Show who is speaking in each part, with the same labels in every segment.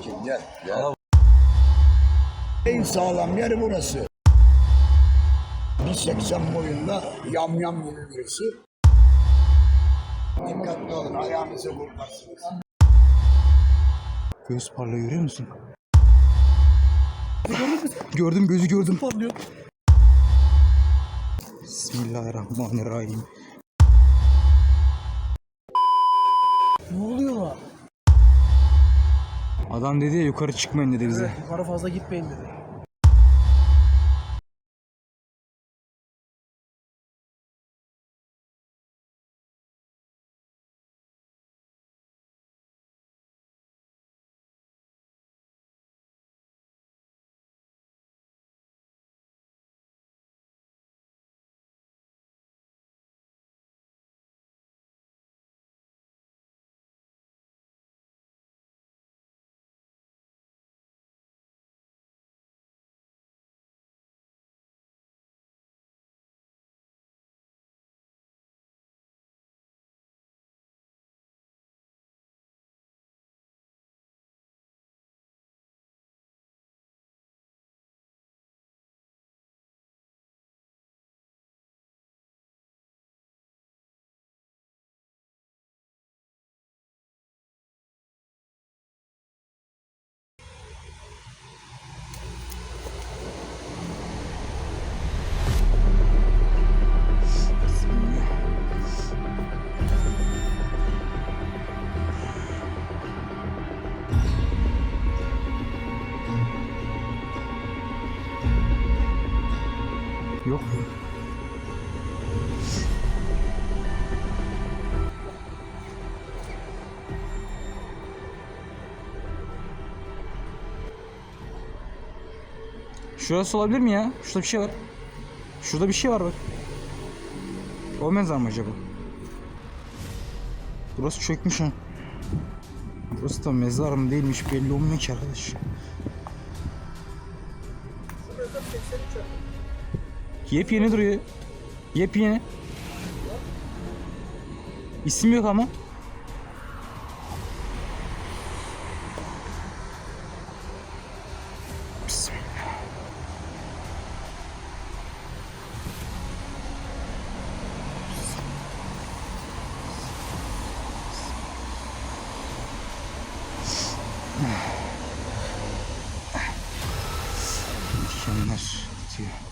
Speaker 1: bakayım gel. gel. En sağlam yer burası. 1.80 boyunda yamyam gibi birisi. Dikkatli olun ayağınızı vurmazsınız.
Speaker 2: Göz parlıyor görüyor musun? gördüm gözü gördüm. Parlıyor. Bismillahirrahmanirrahim.
Speaker 3: Ne oluyor lan?
Speaker 2: Adam dedi ya yukarı çıkmayın dedi bize.
Speaker 3: Yukarı fazla gitmeyin dedi.
Speaker 2: Şurası olabilir mi ya? Şurada bir şey var. Şurada bir şey var bak. O mezar mı acaba? Burası çökmüş ha. Burası da mezar mı değilmiş belli olmuyor ki arkadaş. Yepyeni duruyor. Yepyeni. İsim yok ama. Dikenler bitiyor.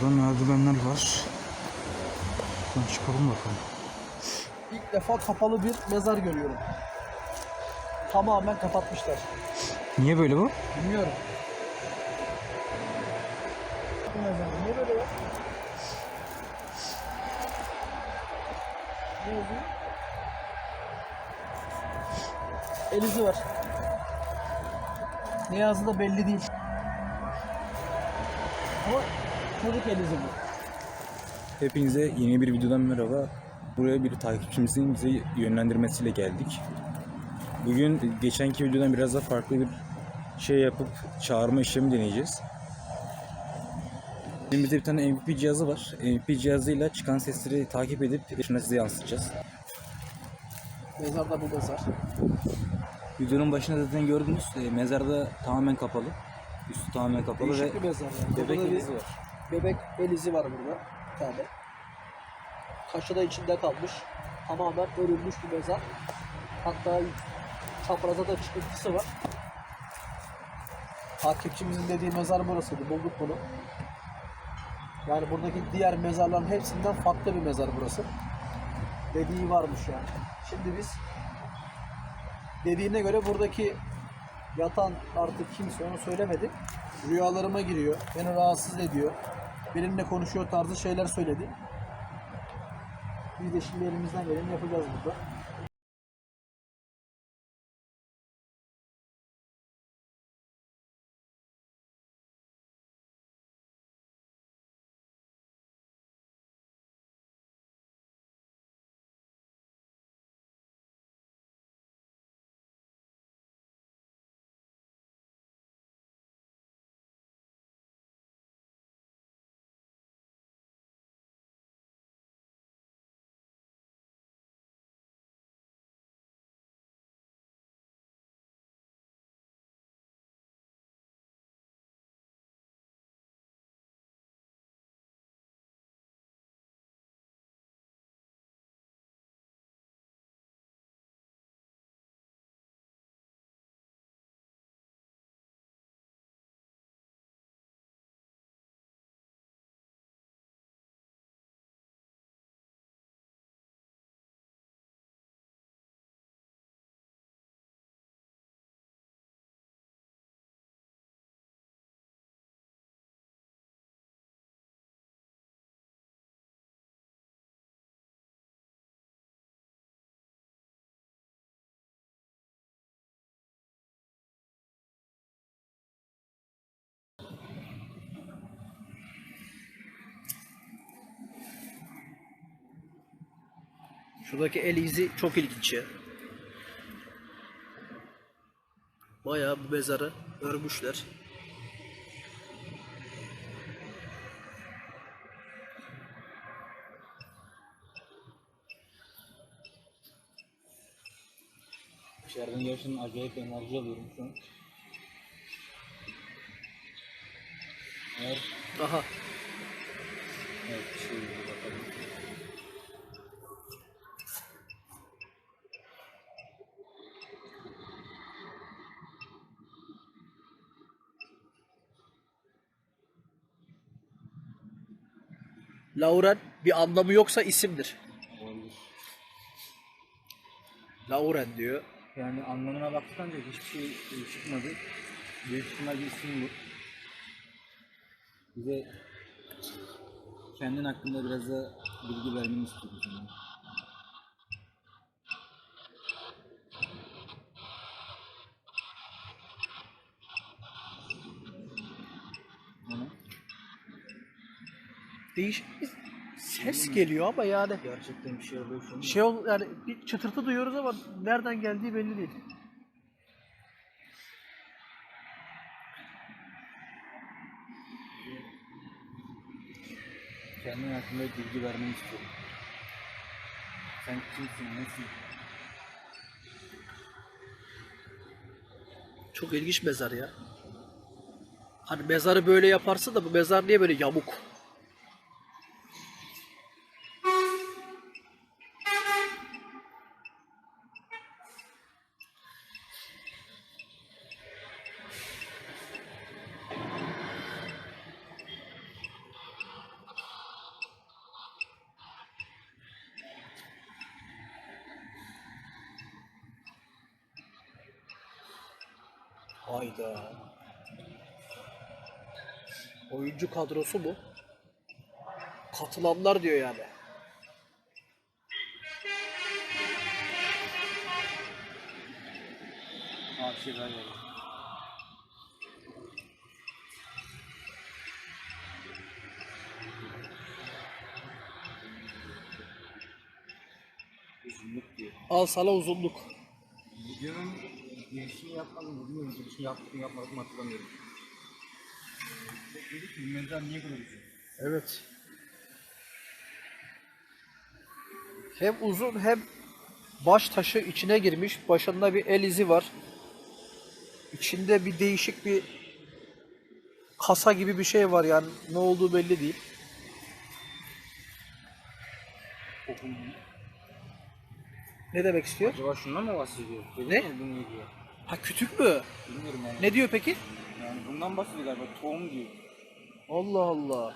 Speaker 2: Burada merdivenler var. Buradan çıkalım bakalım.
Speaker 3: İlk defa kapalı bir mezar görüyorum. Tamamen kapatmışlar.
Speaker 2: Niye böyle bu?
Speaker 3: Bilmiyorum. Bu mezar niye böyle ya? Ne yazıyor? Elizi var. Ne yazdığı da belli değil. Ama çocuk elizi bu.
Speaker 2: Hepinize yeni bir videodan merhaba. Buraya bir takipçimizin bizi yönlendirmesiyle geldik. Bugün geçenki videodan biraz da farklı bir şey yapıp çağırma işlemi deneyeceğiz. Elimizde bir tane MVP cihazı var. MVP cihazıyla çıkan sesleri takip edip şuna size yansıtacağız.
Speaker 3: Mezar da bu mezar.
Speaker 2: Videonun başında zaten gördünüz. e, Mezarda tamamen kapalı. Üstü tamamen kapalı ve
Speaker 3: Değişik bir mezar yani.
Speaker 2: bebek
Speaker 3: Burada bir
Speaker 2: var.
Speaker 3: Bebek elizi var burada. Bir tane. Taşı da içinde kalmış. Tamamen örülmüş bir mezar. Hatta çapraza da çıkıntısı var. Takipçimizin dediği mezar burasıydı. Bulduk bunu. Yani buradaki diğer mezarların hepsinden farklı bir mezar burası. Dediği varmış yani. Şimdi biz dediğine göre buradaki yatan artık kimse onu söylemedi. Rüyalarıma giriyor. Beni rahatsız ediyor. Benimle konuşuyor tarzı şeyler söyledi. Biz de şimdi elimizden geleni yapacağız burada. Şuradaki el izi çok ilginç ya. Bayağı bu mezarı örmüşler.
Speaker 2: İçeriden gerçekten acayip enerji alıyorum şu an. Eğer
Speaker 3: Aha.
Speaker 2: evet şöyle
Speaker 3: Lauren bir anlamı yoksa isimdir.
Speaker 2: Olabilir.
Speaker 3: Lauren diyor.
Speaker 2: Yani anlamına baktık ancak hiçbir şey çıkmadı. Büyük ihtimal bir isim bu. Bize kendin hakkında biraz da bilgi vermeni istiyorum sana.
Speaker 3: Değişik bir ses geliyor ama yani.
Speaker 2: Gerçekten bir şey oluyor an.
Speaker 3: Şey ol, yani bir çıtırtı duyuyoruz ama nereden geldiği belli değil.
Speaker 2: Kendin hakkında bilgi vermeni istiyorum. Sen kimsin, nesin?
Speaker 3: Çok ilginç mezar ya. Hani mezarı böyle yaparsın da bu mezar niye böyle yamuk? Hayda. Oyuncu kadrosu bu. Katılanlar diyor yani. Al sana uzunluk.
Speaker 2: Videonun girişini yapmadım bilmiyorum. Girişini yapmadık mı hatırlamıyorum. Dedik ki mezar niye böyle uzun?
Speaker 3: Evet. Hem uzun hem baş taşı içine girmiş. Başında bir el izi var. İçinde bir değişik bir kasa gibi bir şey var yani. Ne olduğu belli değil. Ne demek istiyor?
Speaker 2: Acaba şundan mı bahsediyor?
Speaker 3: Ne?
Speaker 2: Bunu ne diyor?
Speaker 3: Ha kütük mü?
Speaker 2: Bilmiyorum yani.
Speaker 3: Ne diyor peki?
Speaker 2: Yani bundan bahsediyor galiba. Tohum diyor.
Speaker 3: Allah Allah.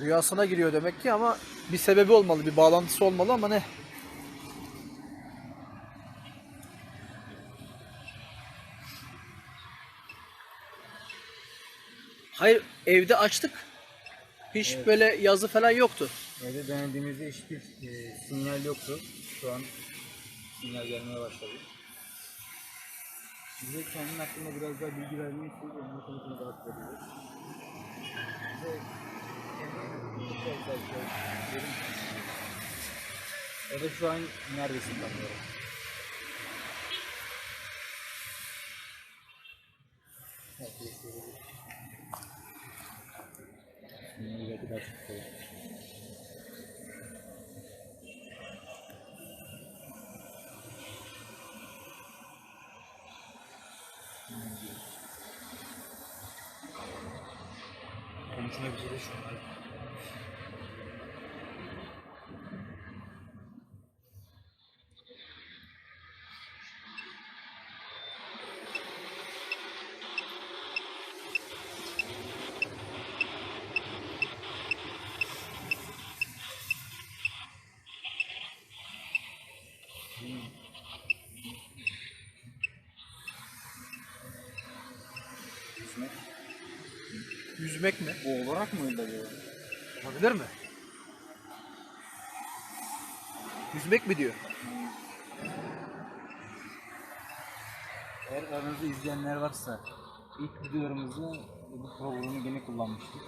Speaker 3: Rüyasına giriyor demek ki ama bir sebebi olmalı, bir bağlantısı olmalı ama ne? Hayır, evde açtık. Hiç böyle yazı falan yoktu.
Speaker 2: Evde denediğimizde hiçbir e, sinyal yoktu. Şu an sinyal gelmeye başladı. Bize kendin hakkında biraz daha bilgi vermeyi istiyoruz. Onun konusunu daha tutabiliriz. Bize da şu an neredesin tanıyorum. Şimdi belki daha çok Konuşmayabiliriz şu an. Yüzmek.
Speaker 3: Yüzmek mi?
Speaker 2: Bu olarak mıydı acaba?
Speaker 3: Olabilir mi? Yüzmek mi diyor?
Speaker 2: Eğer aranızda izleyenler varsa ilk videolarımızda bu programı gene kullanmıştık.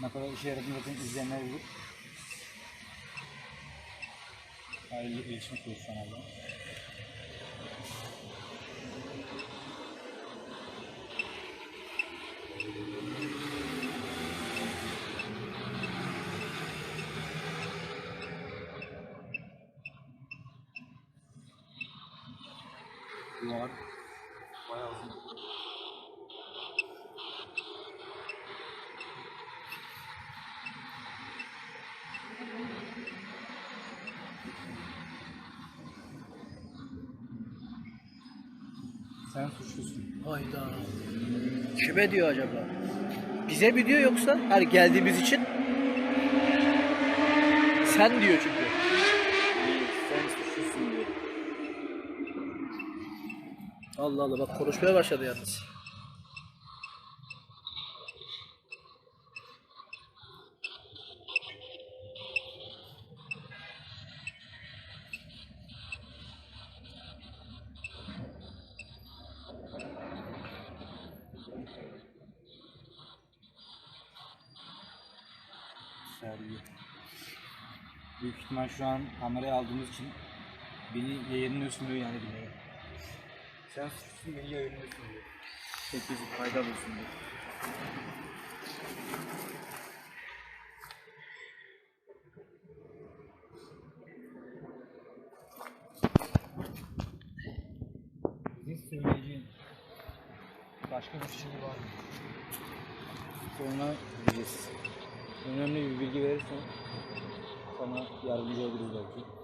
Speaker 2: Ne kadar işe yaradığını zaten izleyenler bilir. Ayrıca iletişim kuruyoruz kanalda. Duvar bayağı uzun. Sen suçlusun.
Speaker 3: Hayda. Kime diyor acaba? Bize mi diyor yoksa her geldiğimiz için? Sen diyor çünkü. Allah Allah bak konuşmaya başladı yalnız.
Speaker 2: Sergi. Büyük ihtimal şu an kameraya aldığımız için beni yayınlıyorsun diyor yani bilmiyorum. Sen suçlusun beni yayınlıyorsun diyor. Herkesi diyor. Bizim söyleyeceğin başka bir şey var mı? Sonra bileceğiz. Önemli bir bilgi verirsen sana yardımcı oluruz belki.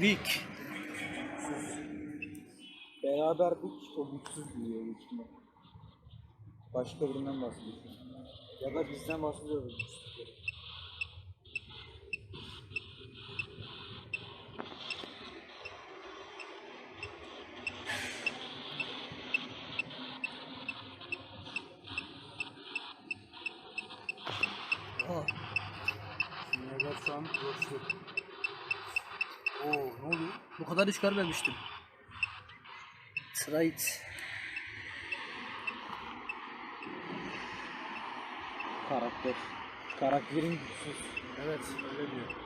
Speaker 3: Weak.
Speaker 2: Beraberdik o güçsüz diyor büyük. Başka birinden bahsediyorsun. Ya da bizden bahsediyoruz.
Speaker 3: Hiç görmemiştim. Trait.
Speaker 2: Karakter. Karakterin güçsüz.
Speaker 3: Evet öyle diyor.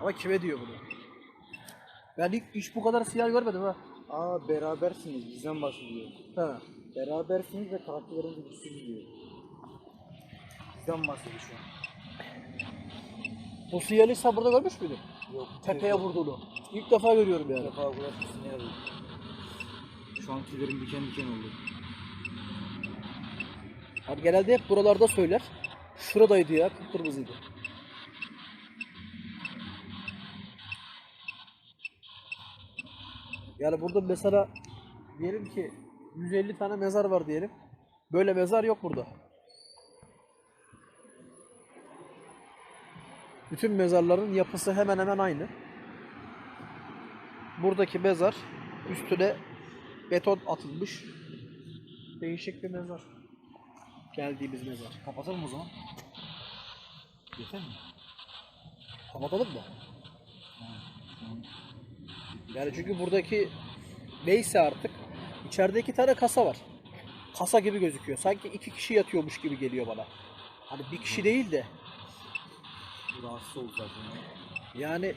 Speaker 3: Ama kime diyor bunu? Ben ilk hiç bu kadar siyah görmedim ha.
Speaker 2: Aa berabersiniz. Bizden bahsediyor.
Speaker 3: Ha.
Speaker 2: Berabersiniz ve karakterleriniz güçsüz diyor. Bizden bahsediyor şu an.
Speaker 3: Bu siyahı sen burada görmüş müydün?
Speaker 2: Yok.
Speaker 3: Tepeye vurduğunu. İlk defa görüyorum yani.
Speaker 2: defa uğraşmışsın ya. Şu an tüylerim diken diken oldu.
Speaker 3: Abi genelde hep buralarda söyler. Şuradaydı ya, kıpkırmızıydı. Yani burada mesela diyelim ki 150 tane mezar var diyelim. Böyle mezar yok burada. Bütün mezarların yapısı hemen hemen aynı. Buradaki mezar üstüne beton atılmış. Değişik bir mezar. Geldiğimiz mezar.
Speaker 2: Kapatalım o zaman. Yeter mi?
Speaker 3: Kapatalım mı? Yani çünkü buradaki neyse artık içeride iki tane kasa var. Kasa gibi gözüküyor. Sanki iki kişi yatıyormuş gibi geliyor bana. Hani bir kişi değil de
Speaker 2: Rahatsız oldu zaten.
Speaker 3: yani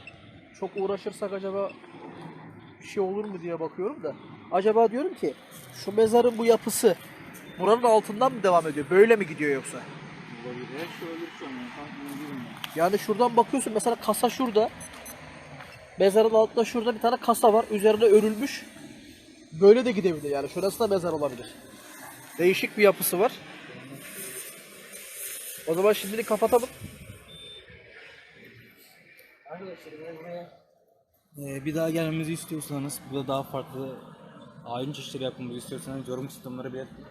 Speaker 3: çok uğraşırsak acaba bir şey olur mu diye bakıyorum da. Acaba diyorum ki şu mezarın bu yapısı buranın altından mı devam ediyor? Böyle mi gidiyor yoksa?
Speaker 2: Şey. Yani.
Speaker 3: Yani şuradan bakıyorsun mesela kasa şurada. Mezarın altında şurada bir tane kasa var. Üzerine örülmüş. Böyle de gidebilir yani. Şurası da mezar olabilir. Değişik bir yapısı var. O zaman şimdilik kapatalım.
Speaker 2: Ee, bir daha gelmemizi istiyorsanız, burada daha farklı ayrım çeşitleri yapmamızı istiyorsanız yorum kısımları belirtin.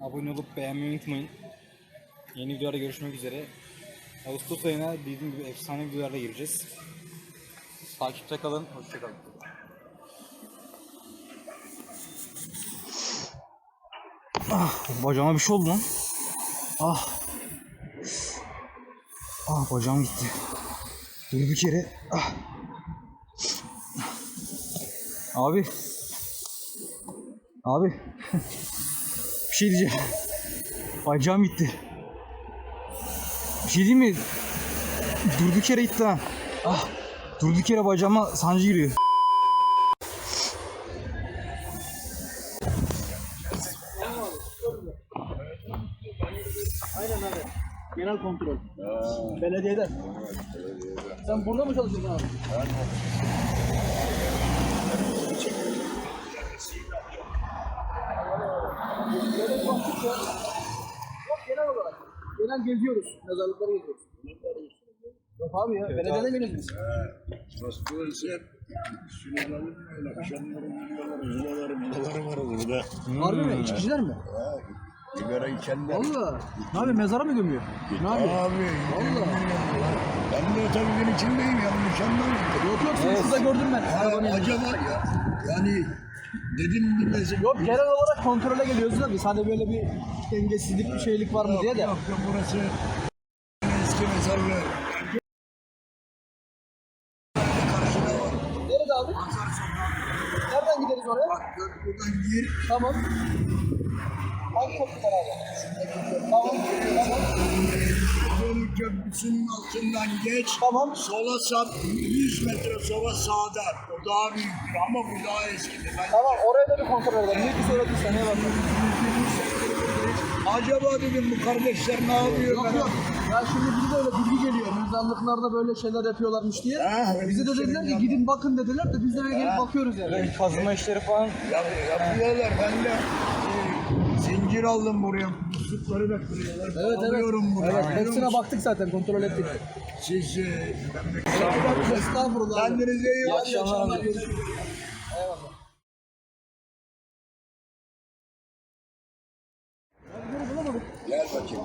Speaker 2: Abone olup beğenmeyi unutmayın. Yeni videolarda görüşmek üzere. Ağustos ayına dediğim gibi efsane videolarla gireceğiz. Takipte kalın, hoşçakalın. Ah, bacağıma bir şey oldu lan. Ah. Ah, bacağım gitti. Durduk yere. Ah. Abi. Abi. bir şey diyeceğim. Bacağım gitti. Bir şey diyeyim mi? Durduk yere gitti ha. Ah. Durduk yere bacağıma sancı giriyor.
Speaker 3: Genel kontrol. Belediyeden. Sen burada mı çalışıyorsun abi? Yok genel olarak. Genel geziyoruz. Mezarlıkları geziyoruz. Yok abi ya. Belediyeden geliyoruz biz.
Speaker 1: Burası hep Süleyman'ın öyle akşamları gidiyorlar, villaları, villaları var burada.
Speaker 3: Harbi mi? İçkiciler mi?
Speaker 1: Ha, Sigara içenler.
Speaker 3: Valla. Ne abi mezara mı gömüyor? Ne
Speaker 1: Abi,
Speaker 3: yapıyor?
Speaker 1: Vallahi. Ben de otobüsün içindeyim yanlış anlamayın.
Speaker 3: Yok yok seni şurada gördüm ben. Arabanın yanında.
Speaker 1: acaba ya, yani dedim bir mesela.
Speaker 3: Yok genel olarak kontrole geliyoruz da biz hani böyle bir dengesizlik bir şeylik var mı diye de.
Speaker 1: Yok yok burası eski mezarlığı. Gir.
Speaker 3: Tamam. Hangi köprüden abi? Tamam. Tamam.
Speaker 1: Yol köprüsünün altından geç.
Speaker 3: Tamam.
Speaker 1: Sola sap 100 metre sola sağda. O daha büyüktür ama bu daha eskidir. Ben
Speaker 3: Tamam oraya da bir kontrol edelim. Ne ki söylediysen ne bakalım.
Speaker 1: Acaba dedim bu kardeşler ne yapıyor?
Speaker 3: Yok
Speaker 1: Ben-
Speaker 3: yok. Ya şimdi bize de öyle bilgi geliyor. Mezarlıklarda böyle şeyler yapıyorlarmış diye.
Speaker 1: Ha,
Speaker 3: Bize de
Speaker 1: şey
Speaker 3: dediler ki gidin bakın dediler de biz de böyle gelip bakıyoruz yani.
Speaker 2: Kazma işleri falan
Speaker 1: Yap, yapıyorlar. Ben de e, zincir aldım buraya. Muslukları da kırıyorlar.
Speaker 3: Evet evet.
Speaker 1: Alıyorum buraya.
Speaker 3: Evet hepsine
Speaker 1: musun?
Speaker 3: baktık zaten kontrol ettik.
Speaker 1: Siz e,
Speaker 3: Estağfurullah.
Speaker 1: kendinize iyi bakın.
Speaker 3: İyi akşamlar.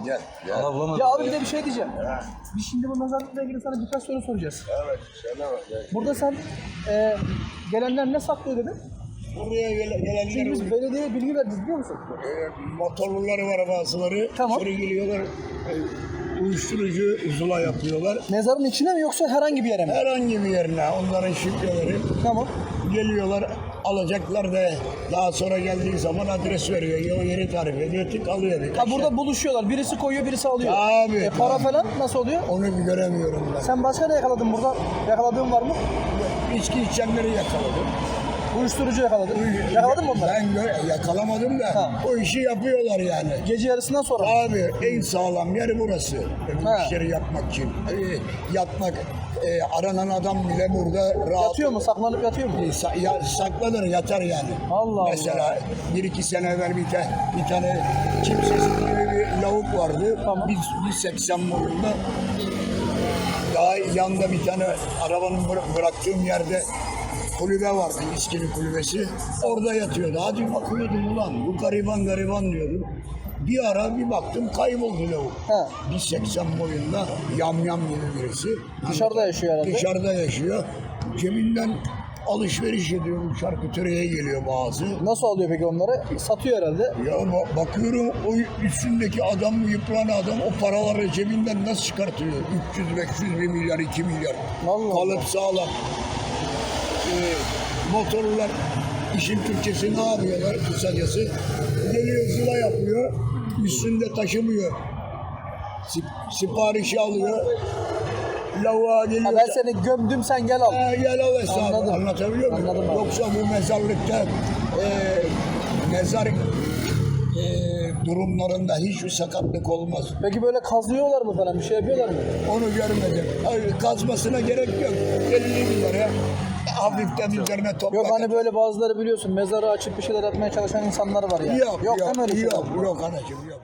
Speaker 1: Gel gel. gel.
Speaker 2: Allah bulamadım.
Speaker 3: Ya abi bir de bir şey diyeceğim. Biz şimdi bu mezarlıkla ilgili sana birkaç soru soracağız.
Speaker 1: Evet söyle bak. gel.
Speaker 3: Burada sen e, gelenler ne saklıyor dedin?
Speaker 1: Buraya gele-
Speaker 3: Çünkü
Speaker 1: gelenler
Speaker 3: biz belediyeye bilgi verdik biliyor musun?
Speaker 1: e, motorluları var bazıları.
Speaker 3: Tamam.
Speaker 1: Sonra geliyorlar. E, uyuşturucu zula yapıyorlar.
Speaker 3: Mezarın içine mi yoksa herhangi bir yere mi?
Speaker 1: Herhangi bir yerine onların şifreleri
Speaker 3: Tamam.
Speaker 1: geliyorlar alacaklar da daha sonra geldiği zaman adres veriyor. O yeri tarif ediyor. Tık alıyor
Speaker 3: Ha burada buluşuyorlar. Birisi koyuyor, birisi alıyor.
Speaker 1: Abi.
Speaker 3: E, para falan nasıl oluyor?
Speaker 1: Onu bir göremiyorum ben.
Speaker 3: Sen başka ne yakaladın burada? Yakaladığın var mı?
Speaker 1: İçki içenleri yakaladım.
Speaker 3: Uyuşturucu yakaladın. Yakaladın mı onları?
Speaker 1: Ben gö- yakalamadım da
Speaker 3: Ha.
Speaker 1: o işi yapıyorlar yani.
Speaker 3: Gece yarısından sonra. mı?
Speaker 1: Abi en sağlam yer burası. Bu
Speaker 3: Ha.
Speaker 1: işleri yapmak için. Ee, yatmak, e, aranan adam bile burada rahat.
Speaker 3: Yatıyor mu? Saklanıp yatıyor mu?
Speaker 1: E, sa- ya- saklanır yatar yani.
Speaker 3: Allah Allah.
Speaker 1: Mesela bir iki sene evvel bir, te- bir tane kimsesiz gibi bir lavuk vardı.
Speaker 3: Tamam.
Speaker 1: Bir, bir 80 boyunda. Daha yanda bir tane arabanın bıra- bıraktığım yerde kulübe vardı, iskili kulübesi. Orada yatıyordu. Hadi bakıyordum ulan bu gariban gariban diyordum. Bir ara bir baktım kayboldu lavuk.
Speaker 3: He.
Speaker 1: Bir 80 boyunda yamyam gibi birisi.
Speaker 3: Dışarıda yaşıyor herhalde.
Speaker 1: Dışarıda yaşıyor. Cebinden alışveriş ediyor. Bu şarküteriye geliyor bazı.
Speaker 3: Nasıl alıyor peki onları? Satıyor herhalde.
Speaker 1: Ya ba- bakıyorum o üstündeki adam, yıpran adam o paraları cebinden nasıl çıkartıyor? 300, 500, 1 milyar, 2 milyar.
Speaker 3: Allah
Speaker 1: Kalıp sağlam. Motorlar işin Türkçesi ne yapıyorlar kısacası? Geliyor zıla yapıyor, üstünde taşımıyor. Sip- siparişi alıyor. Lavuğa geliyor.
Speaker 3: Ha, ben seni gömdüm sen gel al.
Speaker 1: Ha, gel al hesabı.
Speaker 3: Anladım.
Speaker 1: Anlatabiliyor muyum?
Speaker 3: Anladım abi.
Speaker 1: Yoksa bu mezarlıkta e, mezar e, durumlarında hiçbir sakatlık olmaz.
Speaker 3: Peki böyle kazıyorlar mı falan bir şey yapıyorlar mı?
Speaker 1: Onu görmedim. Hayır, kazmasına gerek yok. 50 bin lira hafiften üzerine toprak.
Speaker 3: Yok hani böyle bazıları biliyorsun mezarı açıp bir şeyler yapmaya çalışan insanlar var ya.
Speaker 1: Yok, yok,
Speaker 3: deme öyle
Speaker 1: yok,
Speaker 3: şeyler.
Speaker 1: yok, anacığım yok.